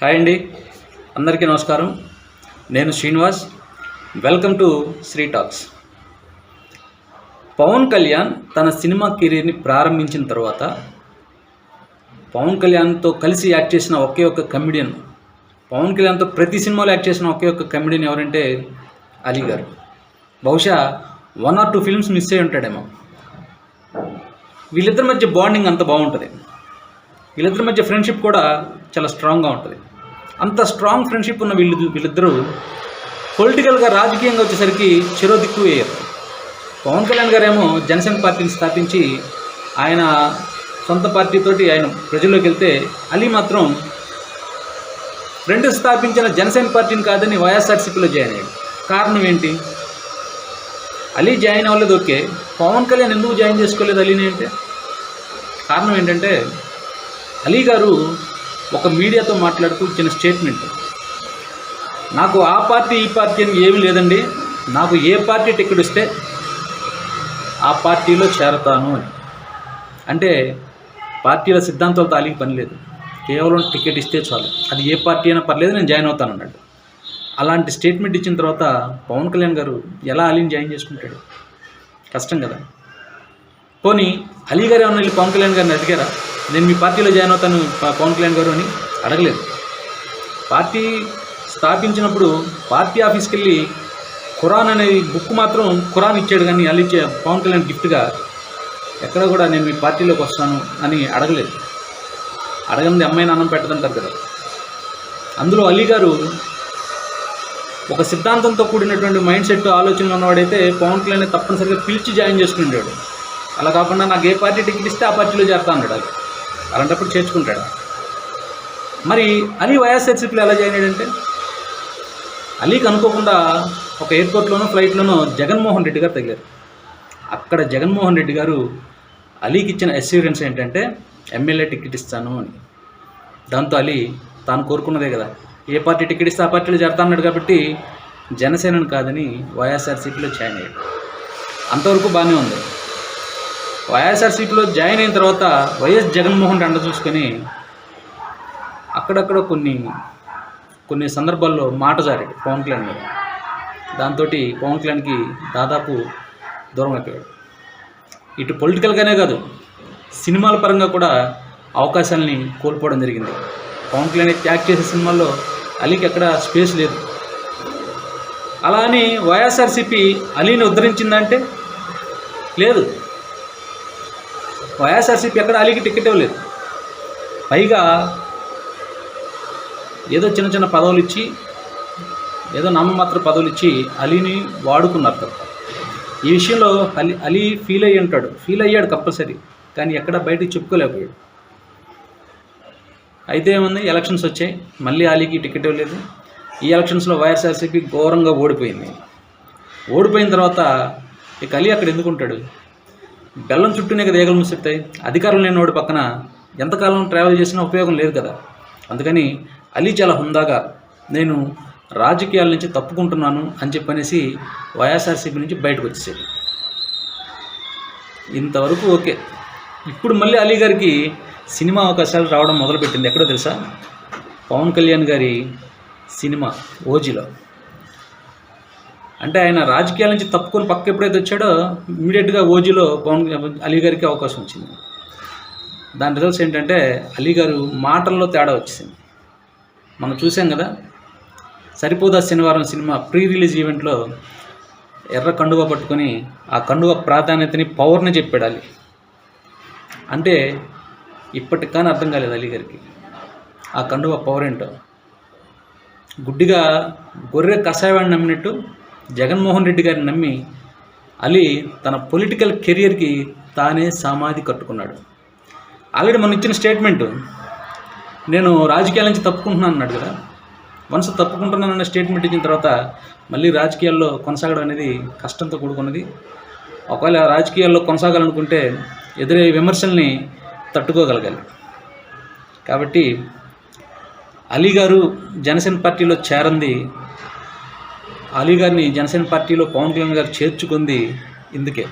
Hi అండి. అందరికీ నమస్కారం. నేను Srinivas. Welcome to Sri talks. Pawan Kalyan తన సినిమా కెరీర్ని ప్రారంభించిన తర్వాత పవన్ కళ్యాణ్తో కలిసి యాక్ట్ చేసిన ఒకే ఒక్క కమెడియన్ పవన్ కళ్యాణ్తో ప్రతి సినిమాలో యాక్ట్ చేసిన ఒకే ఒక్క కమెడియన్ ఎవరంటే అలీ గారు. బహుశా one or two films miss అయి ఉంటాడేమో. వీళ్ళిద్దరి మధ్య బాండింగ్ అంత బాగుంటుంది. వీళ్ళిద్దరి మధ్య ఫ్రెండ్షిప్ కూడా చాలా స్ట్రాంగ్గా ఉంటుంది. అంత స్ట్రాంగ్ ఫ్రెండ్షిప్ ఉన్న వీళ్ళు వీళ్ళిద్దరూ పొలిటికల్గా రాజకీయంగా వచ్చేసరికి చిరోదిక్కు వేయరు పవన్ కళ్యాణ్ గారేమో జనసేన పార్టీని స్థాపించి ఆయన సొంత పార్టీతోటి ఆయన ప్రజల్లోకి వెళ్తే అలీ మాత్రం రెండు స్థాపించిన జనసేన పార్టీని కాదని వైఎస్ఆర్సీపీలో జాయిన్ అయ్యాడు. కారణం ఏంటి? అలీ జాయిన్ అవ్వలేదు ఓకే. పవన్ కళ్యాణ్ ఎందుకు జాయిన్ చేసుకోలేదు అలీని అంటే? కారణం ఏంటంటే అలీ గారు ఒక మీడియాతో మాట్లాడుతూ ఇచ్చిన స్టేట్మెంట్. నాకు ఆ పార్టీ ఈ పార్టీ అని ఏమీ లేదండి. నాకు ఏ పార్టీ టికెట్ ఇస్తే ఆ పార్టీలో చేరతాను అని. అంటే పార్టీల సిద్ధాంతాలతో తాలికి పని లేదు. కేవలం టికెట్ ఇస్తే చాలు. అది ఏ పార్టీ అయినా పర్లేదు నేను జాయిన్ అవుతాను అన్నాడు. అలాంటి స్టేట్మెంట్ ఇచ్చిన తర్వాత పవన్ కళ్యాణ్ గారు ఎలా అలీని జాయిన్ చేసుకుంటాడు? కష్టం కదా. పోనీ అలీ గారు ఏమన్నా వెళ్ళి పవన్ కళ్యాణ్ గారిని అడిగారా? నేను మీ పార్టీలో జాయిన్ అవుతాను పవన్ కళ్యాణ్ గారు అని అడగలేదు. పార్టీ స్థాపించినప్పుడు పార్టీ ఆఫీస్కి వెళ్ళి ఖురాన్ అనే బుక్ మాత్రం ఖురాన్ ఇచ్చాడు కానీ అలీ ఇచ్చే- పవన్ కళ్యాణ్ గిఫ్ట్గా ఎక్కడ కూడా నేను మీ పార్టీలోకి వస్తాను అని అడగలేదు. అడగంది అమ్మాయిని అన్నం పెట్టదంటారు కదా. అందులో అలీ గారు ఒక సిద్ధాంతంతో కూడినటువంటి మైండ్ సెట్ ఆలోచనలు ఉన్నవాడైతే పవన్ కళ్యాణ్ తప్పనిసరిగా పిలిచి జాయిన్ చేసుకునేవాడు అలా కాకుండా నాకు ఏ పార్టీ టికెట్ ఇస్తే ఆ పార్టీలో చేస్తా అన్నాడు అది అలాంటప్పుడు చేర్చుకుంటాడు. మరి అలీ వైఎస్ఆర్సీపీలో ఎలా జాయిన్ అయ్యాడంటే అలీకి అనుకోకుండా ఒక ఎయిర్పోర్ట్లోనో ఫ్లైట్లోనో జగన్మోహన్ రెడ్డి గారు తగిలారు. అక్కడ జగన్మోహన్ రెడ్డి గారు అలీకి ఇచ్చిన అస్యూరెన్స్ ఏంటంటే ఎమ్మెల్యే టికెట్ ఇస్తాను అని. దాంతో అలీ తాను కోరుకున్నదే కదా. ఏ పార్టీ టికెట్ ఇస్తే ఆ పార్టీలో చేరతా అన్నాడు కాబట్టి జనసేనను కాదని వైఎస్ఆర్సీపీలో జాయిన్ అయ్యాడు. అంతవరకు బాగానే ఉంది. వైఎస్ఆర్సీపీలో జాయిన్ అయిన తర్వాత వైఎస్ జగన్మోహన్ అండ చూసుకొని అక్కడక్కడ కొన్ని కొన్ని సందర్భాల్లో మాట జారాడు పవన్ కళ్యాణ్ మీద. దాంతో పవన్ కళ్యాణ్కి దాదాపు దూరం అయిపోయాడు. ఇటు పొలిటికల్గానే కాదు సినిమాల పరంగా కూడా అవకాశాలని కోల్పోవడం జరిగింది. పవన్ కళ్యాణ్ ట్యాక్ చేసే సినిమాల్లో అలీకి ఎక్కడ స్పేస్ లేదు. అలా అని వైఎస్ఆర్సీపీ అలీని ఉద్ధరించిందంటే లేదు. వైఎస్ఆర్సీపీ ఎక్కడ అలీకి టికెట్ ఇవ్వలేదు పైగా ఏదో చిన్న చిన్న పదవులు ఇచ్చి ఏదో నామమాత్ర పదవులు ఇచ్చి అలీని వాడుకున్నారు తప్ప ఈ విషయంలో అలీ అలీ ఫీల్ అయ్యి ఉంటాడు ఫీల్ అయ్యాడు కంపల్సరీ కానీ ఎక్కడ బయటికి చెప్పుకోలేకపోయాడు అయితే ఏముంది ఎలక్షన్స్ వచ్చాయి మళ్ళీ అలీకి టికెట్ ఇవ్వలేదు ఈ ఎలక్షన్స్లో వైఎస్ఆర్సీపీ ఘోరంగా ఓడిపోయింది ఓడిపోయిన తర్వాత ఇక అలీ అక్కడ ఎందుకు ఉంటాడు బెల్లం చుట్టూనే కదా ఏగలు అధికారులు అధికారం లేనివాడు పక్కన ఎంతకాలం ట్రావెల్ చేసినా ఉపయోగం లేదు కదా. అందుకని అలీ చాలా హుందాగా నేను రాజకీయాల నుంచి తప్పుకుంటున్నాను అని చెప్పనేసి వైఎస్ఆర్సీపీ నుంచి బయటకు వచ్చేసాడు ఇంతవరకు ఓకే. ఇప్పుడు మళ్ళీ అలీ గారికి సినిమా అవకాశాలు రావడం మొదలుపెట్టింది. ఎక్కడో తెలుసా? పవన్ కళ్యాణ్ గారి సినిమా ఓజీలో. అంటే ఆయన రాజకీయాల నుంచి తప్పుకొని పక్క ఎప్పుడైతే వచ్చాడో ఇమీడియట్గా ఓజీలో పవన్ అలీ గారికి అవకాశం వచ్చింది. దాని రిజల్ట్స్ ఏంటంటే అలీ గారు మాటల్లో తేడా వచ్చింది మనం చూసాం కదా సరిపోదా శనివారం సినిమా ప్రీ రిలీజ్ ఈవెంట్లో ఎర్ర కండువ పట్టుకొని ఆ కండువ ప్రాధాన్యతని పవర్ని చెప్పాడు అలీ. అంటే ఇప్పటికి కానీ అర్థం కాలేదు అలీ గారికి. ఆ కండువ పవర్ ఏంటో గుడ్డిగా గొర్రె కషాయవాడిని నమ్మినట్టు జగన్మోహన్ రెడ్డి గారిని నమ్మి అలీ తన పొలిటికల్ కెరియర్కి తానే సమాధి కట్టుకున్నాడు. ఆల్రెడీ మనం ఇచ్చిన స్టేట్మెంట్ నేను రాజకీయాల నుంచి తప్పుకుంటున్నాను అన్నాడు కదా. వన్స్ తప్పుకుంటున్నానన్న స్టేట్మెంట్ ఇచ్చిన తర్వాత మళ్ళీ రాజకీయాల్లో కొనసాగడం అనేది కష్టంతో కూడుకున్నది. ఒకవేళ రాజకీయాల్లో కొనసాగాలనుకుంటే ఎదురయ్యే విమర్శల్ని తట్టుకోగలగాలి. కాబట్టి అలీ గారు జనసేన పార్టీలో చేరంది అలీ గారిని జనసేన పార్టీలో పవన్ కళ్యాణ్ గారు చేర్చుకుంది ఇందుకే.